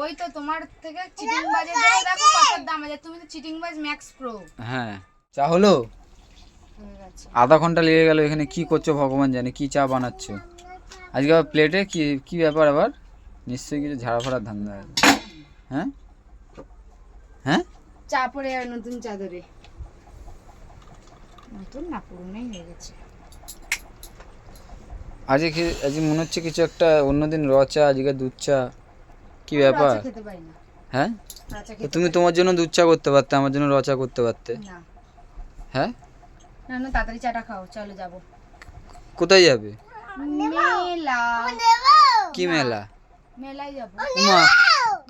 ওই তো তোমার থেকে চিটিং বাজে দেখো কত দাম আছে। তুমি তো চিটিং বাজ ম্যাক্স প্রো হ্যাঁ। চা হলো? আধা ঘণ্টা লেগে গেল এখানে কি করছ ভগবান জানে কি চা বানাচ্ছো? আজকে আবার প্লেটে কি কি ব্যাপার আবার? নিশ্চয়ই কিছু ঝাড়া ফাড়ার ধান্দা আছে। হ্যাঁ? হ্যাঁ? চা পড়ে যাবে নতুন চাদরে। নতুন না পুরনোই হয়ে গেছে। আজকে আজকে মনে হচ্ছে কিছু একটা অন্যদিন র চা আজকে দুধ চা। কি ব্যাপার? হ্যাঁ? তুমি তোমার জন্য দুধ চা করতে পারতে আমার জন্য রচা করতে পারতে। হ্যাঁ? না না তাড়াতাড়ি চাটা খাও চলো যাব। কোথায় যাবে? মেলা। কি মেলা? মেলায় যাব। উমা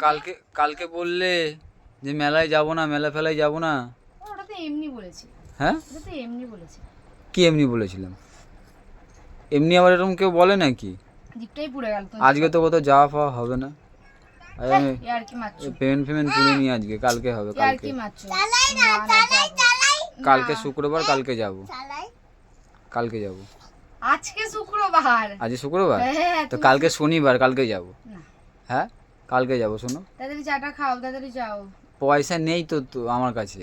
কালকে কালকে বললে যে মেলায় যাব না মেলা ফেলায় যাব না। ওটা তো এমনি বলেছি। হ্যাঁ? ওটা তো এমনি বলেছি। কি এমনি বলেছিলাম? এমনি আবার এরকম কেউ বলে নাকি? জিপটাই পুড়ে গেল তো। আজকে তো কোথাও যাওয়া ফাওয়া হবে না। পেমেন্ট ফেমেন্ট তুলিনি আজকে কালকে হবে কালকে। কালকে শুক্রবার কালকে যাব। কালকে যাব। আজকে শুক্রবার? আজ শুক্রবার? হ্যাঁ তো কালকে শনিবার কালকে যাব। হ্যাঁ? কালকে যাব শোনো। তাড়াতাড়ি চাটা খাও তাড়াতাড়ি যাও। পয়সা নেই তো তো আমার কাছে।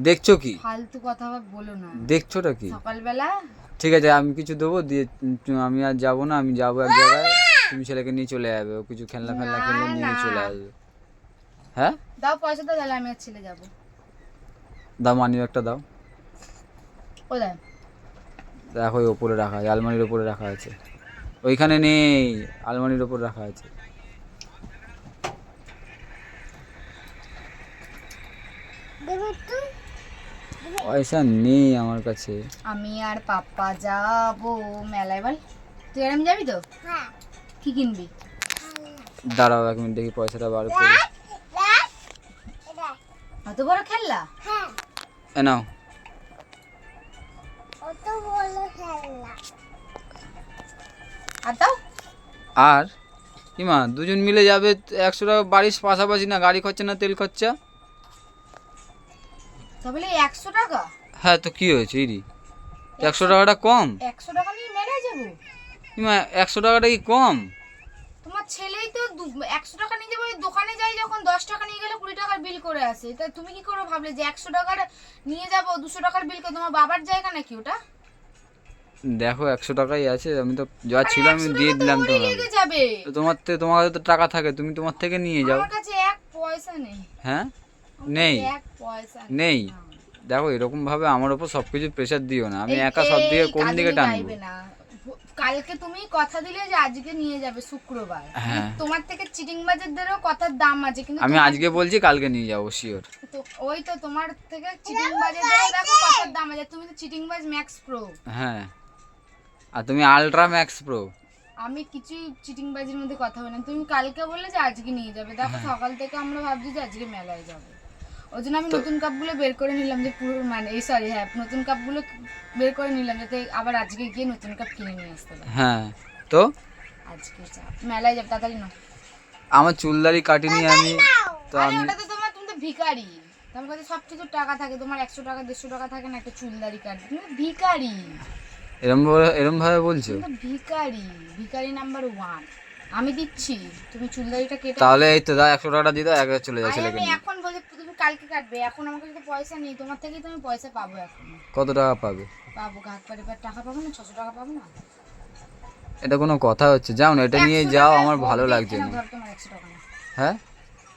দেখছ কি? ফালতু কথা বলো না। দেখছোটা কি? সকালবেলা ঠিক আছে আমি কিছু দেবো দিয়ে আমি আর যাব না আমি যাব এক জায়গায় তুমি ছেলেকে নিয়ে চলে যাবে ও কিছু খেলনা ফেলনা কিনলে নিয়ে চলে আসবে। হ্যাঁ? দাও পয়সা তো তাহলে আমি আর ছেলে যাব। দাও মানি একটা দাও। ও দেয় দেখো ওই ওপরে রাখা আছে আলমারির ওপরে রাখা আছে। ওইখানে নেই আলমারির ওপর রাখা আছে। পয়সা নেই আমার কাছে। আমি আর পাপ্পা যাব মেলায় বল। তুই আর আমি যাবি তো? কি কিনবি? দাঁড়াও এক মিনিট দেখি পয়সাটা বার করে। অত বড় খেললা এ নাও। আর দাও। আর? কিমা দুজন মিলে যাবে একশো টাকা বাড়ির পাশাপাশি না? গাড়ি খরচা না তেল খরচা? তা বলে একশো টাকা? হ্যাঁ তো কি হয়েছে ইরি? একশো টাকাটা কম? একশো টাকা নিয়ে মেলায় যাব? কিমা একশো টাকাটা কি কম? তোমার ছেলেই তো দু- একশো টাকা নিয়ে যাব দোকানে যাই যখন দশ টাকা নিয়ে গেলে কুড়ি টাকার বিল করে আসে। তা তুমি কি করে ভাবলে যে একশো টাকার নিয়ে যাব দুশো টাকার বিল করে? তোমার বাবার জায়গা নাকি ওটা? দেখো একশো টাকাই আছে আমি তো যা ছিল আমি দিয়ে দিলাম তোমাকে। তো তোমার থেকে তোমার তো টাকা থাকে তুমি তোমার থেকে নিয়ে যাও। আমার কাছে এক পয়সা নেই। হ্যাঁ? নেই। নেই। দেখো এরকম ভাবে আমার উপর সবকিছু প্রেশার দিও না। আমি একা সব দিকে কোন দিকে টানবো? কালকে তুমি কথা দিলে যে আজকে নিয়ে যাবে শুক্রবার। হ্যাঁ। তোমার থেকে চিটিং বাজারদেরও কথার দাম আছে কিন্তু আমি আজকে বলছি কালকে নিয়ে যাব শিওর তো ওই তো তোমার থেকে চিটিং বাজারদেরও দেখো কথার দাম আছে। তুমি তো চিটিং বাজ ম্যাক্স প্রো হ্যাঁ। আর তুমি আলট্রা ম্যাক্স প্রো আমি কিছু চিটিং বাজির মধ্যে কথা বলি না। তুমি কালকে বললে যে আজকে নিয়ে যাবে। দেখো সকাল থেকে আমরা ভাবছি যে আজকে মেলায় যাব। ওই জন্য আমি নতুন কাপগুলো বের করে নিলাম যে পুরো মানে এই সরি হ্যাঁ নতুন কাপগুলো বের করে নিলাম যাতে আবার আজকে গিয়ে নতুন কাপ কিনে নিয়ে আসতে পারি। হ্যাঁ তো? আজকে যা মেলায় যাবে তাড়াতাড়ি না আমার চুলদারি কাটিনি আমি তো আমি ওটা তো তোমার তুমি তো ভিখারি। তোমার কাছে সব কিছু টাকা থাকে তোমার একশো টাকা দেড়শো টাকা থাকে না একটা চুলদারি কাটবে তুমি ভিখারি। এরম ভাবে- এরম ভাবে বলছো? ভিখারি ভিখারি নাম্বার ওয়ান আমি দিচ্ছি তুমি চুলদারিটা কেটে তাহলে এই তো দাও একশো টাকাটা দিয়ে দাও এক চলে যাচ্ছে আমি এখন বলছি তুমি কালকে কাটবে। এখন আমার কাছে তো পয়সা নেই তোমার থেকেই তো আমি পয়সা পাবো এখন। কত টাকা পাবে? পাবো হাত পারে টাকা পাবো না ছশো টাকা পাবো না। এটা কোনো কথা হচ্ছে যাও না এটা নিয়ে যাও আমার ভালো লাগছে না। হ্যাঁ?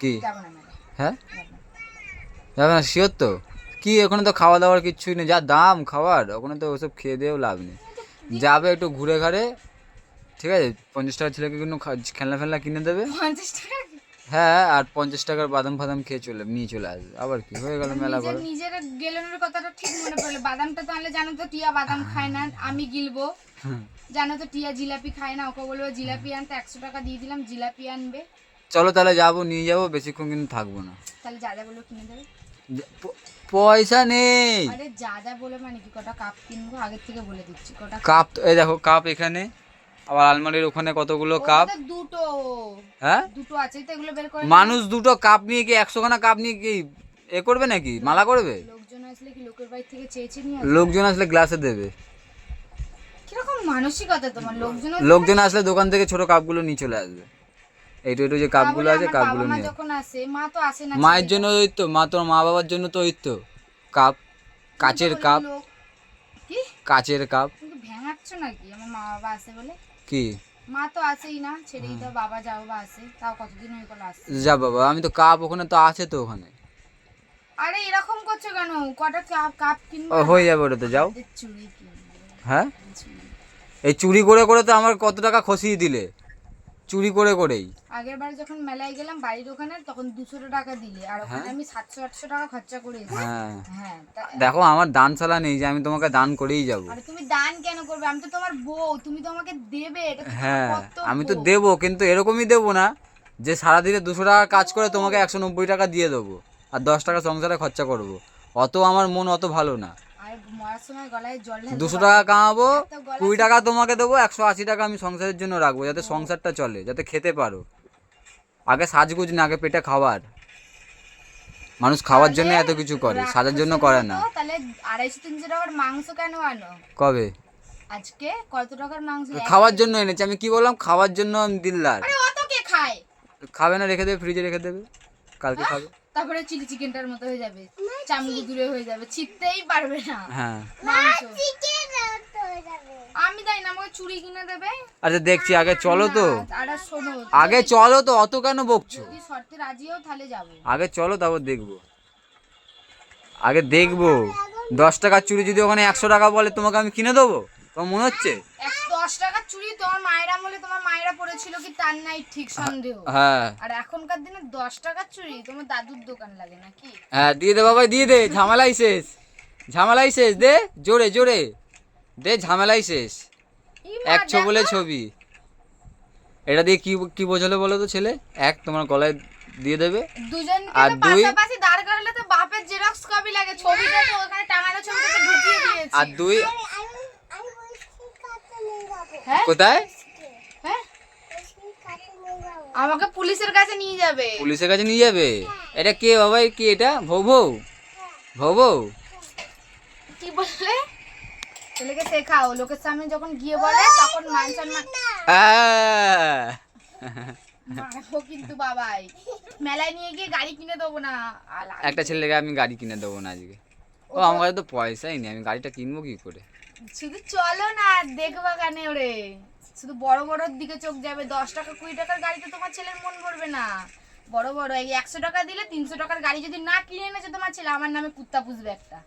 কি? হ্যাঁ। যাবে না শিওর তো? কি ওখানে তো খাওয়া দাওয়ার কিচ্ছুই নেই যা দাম খাবার ওখানে তো ওসব খেয়ে দিয়েও লাভ নেই। যাবে একটু ঘুরে ঘাড়ে ঠিক আছে? পঞ্চাশ টাকা ছেলেকে কোনো খেলনা ফেলনা কিনে দেবে। পঞ্চাশ টাকা? হ্যাঁ আর পঞ্চাশ টাকার বাদাম ফাদাম খেয়ে চলে নিয়ে চলে আসবে। আবার কি? হয়ে গেল মেলা করে নিজের গেলেনের কথাটা ঠিক মনে পড়ল। বাদামটা তো আনলে জানো তো টিয়া বাদাম খায় না আমি গিলবো। জানো তো টিয়া জিলাপি খায় না ওকে বলব জিলাপি আনতে একশো টাকা দিয়ে দিলাম জিলাপি আনবে। চলো তাহলে যাব নিয়ে যাব বেশিক্ষণ কিন্তু থাকব না। তাহলে যা যা বলব কিনে দেবে। পয়সা নেই। আরে যা যা বলে মানে কি কটা কাপ কিনবো? আগের থেকে বলে দিচ্ছি কটা কাপ এই দেখো কাপ এখানে। আবার আলমারির ওখানে কতগুলো কাপ? দুটো। হ্যাঁ? দুটো আছে তো এগুলো বের করে মানুষ দুটো কাপ নিয়ে কি একশো খানা কাপ নিয়ে কি এ করবে নাকি? মালা করবে? লোকজন আসলে কি লোকের বাড়ি থেকে চেয়েছে নিয়ে লোকজন আসলে গ্লাসে দেবে। কীরকম মানসিকতা তোমার? লোকজন লোকজন আসলে দোকান থেকে ছোট কাপগুলো নিয়ে চলে আসবে। এইটু একটু যে কাপগুলো আছে কাপগুলো নিয়ে। যখন আসে মা তো আসে না মায়ের জন্য ওই তো মা তোর মা বাবার জন্য তো ওই তো। কাপ কাচের কাপ। কি? কাচের কাপ। ভেঙাচ্ছ নাকি? আমার মা বাবা আসে বলে? কি? মা তো আসেই না ছেড়েই দাও বাবা যা বাবা আসে তাও কতদিন হয়ে গেল আসছে। যা বাবা আমি তো কাপ ওখানে তো আছে তো ওখানে। আরে এরকম করছ কেন? কটা কাপ কাপ কিনবো হয়ে যাবে ওটাতে যাও। চুড়ি হ্যাঁ? এই চুরি করে করে তো আমার কত টাকা খসিয়ে দিলে চুরি করে করেই। আগের বার যখন মেলায় গেলাম বাড়ির ওখানে তখন দুশো টাকা দিলে আর ওখানে আমি সাতশো আটশো টাকা খরচা করে। হ্যাঁ। হ্যাঁ তা- দেখো আমার দান সালা নেই যে আমি তোমাকে দান করেই যাব। আরে তুমি দান কেন করবে? আমি তো তোমার বউ তুমি তো আমাকে দেবে এটা হ্যাঁ আমি তো দেবো কিন্তু এরকমই দেবো না যে সারাদিনে দুশো টাকা কাজ করে তোমাকে একশো নব্বই টাকা দিয়ে দেবো আর দশ টাকা সংসারে খরচা করব। অত আমার মন অত ভালো না। দুশো টাকা কামাবো কুড়ি টাকা তোমাকে দেবো একশো আশি টাকা আমি সংসারের জন্য রাখব যাতে সংসারটা চলে যাতে খেতে পারো। আগে সাজগুজ না আগে পেটে খাবার। মানুষ খাওয়ার জন্য এত কিছু করে সাজার জন্য করে না। তাহলে আড়াইশো তিনশো টাকার মাংস কেন আনো? কবে? আজকে? কত টাকার মাংস? খাওয়ার জন্য এনেছি আমি কি বললাম? খাওয়ার জন্য আমি দিল্লার আরে অত কে খায়? খাবে না রেখে দেবে ফ্রিজে রেখে দেবে কালকে খাবে। তারপরে চিলি চিকেনটার মতো হয়ে যাবে চামড়ি দূরে হয়ে যাবে ছিটতেই পারবে না। হ্যাঁ। মাংস। আমি জানি না আমাকে চুড়ি কিনে দেবে। আচ্ছা দেখছি আগে চলো তো। আর আর শোনো আগে চলো তো অত কেন বকছো? যদি শর্তে রাজি হও তাহলে যাব। আগে চলো তারপর দেখব। আগে দেখব। দশ টাকার চুড়ি যদি ওখানে একশো টাকা বলে তোমাকে আমি কিনে দেবো? তোমার মনে হচ্ছে? দশ টাকার চুড়ি তোমার মায়েরা বলে তোমার মায়েরা পড়েছিল কি তার নাই ঠিক সন্দেহ। হ্যাঁ। আর এখনকার দিনে দশ টাকার চুড়ি তোমার দাদুর দোকান লাগে নাকি? হ্যাঁ দিয়ে দে বাবা দিয়ে দে ঝামেলাই শেষ। ঝামেলাই শেষ দে জোরে জোরে। দে ঝামেলাই শেষ। এক ছো বলে ছবি। এটা দিয়ে কি কি বোঝালো বলো তো ছেলে? এক তোমার গলায় দিয়ে দেবে। দুজনকে আর দুই? পাশাপাশি দাঁড় করালে তো বাপের জেরক্স কপি লাগে। ছবিটা তো ওখানে টাঙানো ছবিটা তো ঢুকিয়ে দিয়েছি। আর দুই হ্যাঁ? কোথায়? হ্যাঁ? আমাকে পুলিশের কাছে নিয়ে যাবে। পুলিশের কাছে নিয়ে যাবে? এটা কে বাবা? কি এটা? ভৌ ভৌ ভৌ ভৌ কি বললে? ছেলেকে শেখাও লোকের সামনে যখন গিয়ে বলে তখন মান সম্মান মারবো কিন্তু বাবাই। মেলায় নিয়ে গিয়ে গাড়ি কিনে দেবো না। একটা ছেলেকে আমি গাড়ি কিনে দেবো না আজকে। ও আমার কাছে তো পয়সাই নেই আমি গাড়িটা কিনবো কি করে? শুধু চলো না দেখবা কানে ওরে। শুধু বড় বড়র দিকে চোখ যাবে। দশ টাকা কুড়ি টাকার গাড়িতে তোমার ছেলের মন ভরবে না। বড় বড় এই একশো টাকা দিলে তিনশো টাকার গাড়ি যদি না কিনে এনেছে তোমার ছেলে আমার নামে কুত্তা পুষবে একটা।